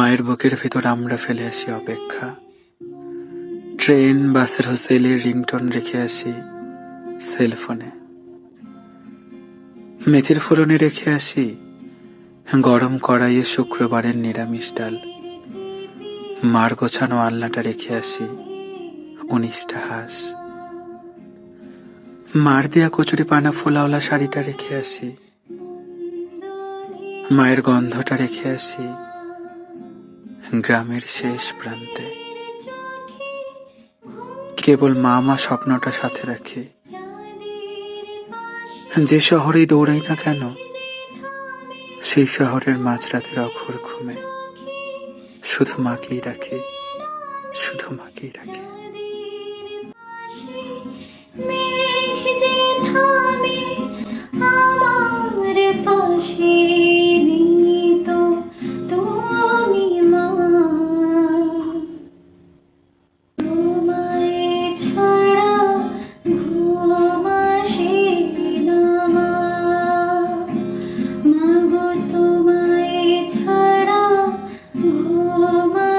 মায়ের বুকের ভেতর আমরা ফেলে আসি অপেক্ষা। ট্রেন, বাসের হোসেলের রিংটন রেখে আসি সেলফোনে। মেথির ফোড়নে রেখে আসি গরম কড়াইয়ে শুক্রবারের নিরামিষ ডাল। মার গোছানো আলনাটা রেখে আসি উনিশটা হাঁস। মার দেয়া কচুরি পানা ফোলাওলা শাড়িটা রেখে আসি। মায়ের গন্ধটা রেখে আসি গ্রামের শেষ প্রান্তে। কেবল মা মা স্বপ্নটা সাথে রাখে। যে শহরেই দৌড়াই না কেন, সেই শহরের মাঝরাতের অঘোর ঘুমে। শুধু মাকেই রাখি, শুধু মাকেই রাখি। তোমায় ছাড়া ঘুমা